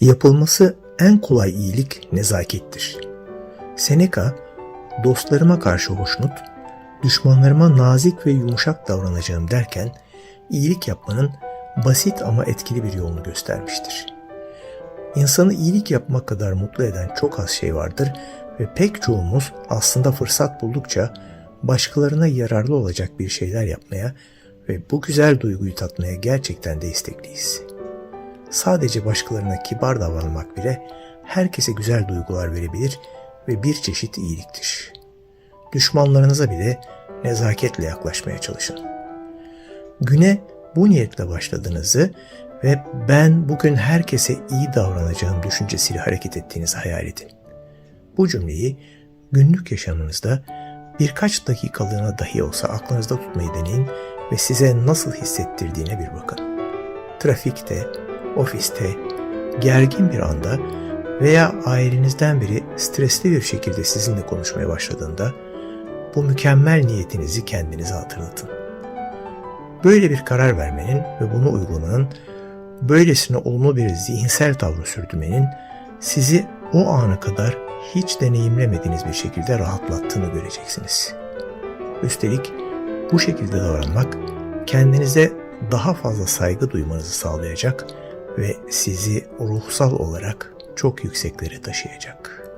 Yapılması en kolay iyilik nezakettir. Seneca, dostlarıma karşı hoşnut, düşmanlarıma nazik ve yumuşak davranacağım derken, iyilik yapmanın basit ama etkili bir yolunu göstermiştir. İnsanı iyilik yapmak kadar mutlu eden çok az şey vardır ve pek çoğumuz aslında fırsat buldukça başkalarına yararlı olacak bir şeyler yapmaya ve bu güzel duyguyu tatmaya gerçekten de istekliyiz. Sadece başkalarına kibar davranmak bile herkese güzel duygular verebilir ve bir çeşit iyiliktir. Düşmanlarınıza bile nezaketle yaklaşmaya çalışın. Güne bu niyetle başladığınızı ve ben bugün herkese iyi davranacağım düşüncesiyle hareket ettiğinizi hayal edin. Bu cümleyi günlük yaşamınızda birkaç dakikalığına dahi olsa aklınızda tutmayı deneyin ve size nasıl hissettirdiğine bir bakın. Trafikte, ofiste, gergin bir anda veya ailenizden biri stresli bir şekilde sizinle konuşmaya başladığında bu mükemmel niyetinizi kendinize hatırlatın. Böyle bir karar vermenin ve bunu uygulamanın, böylesine olumlu bir zihinsel tavrı sürdürmenin sizi o ana kadar hiç deneyimlemediğiniz bir şekilde rahatlattığını göreceksiniz. Üstelik bu şekilde davranmak kendinize daha fazla saygı duymanızı sağlayacak ve sizi ruhsal olarak çok yükseklere taşıyacak.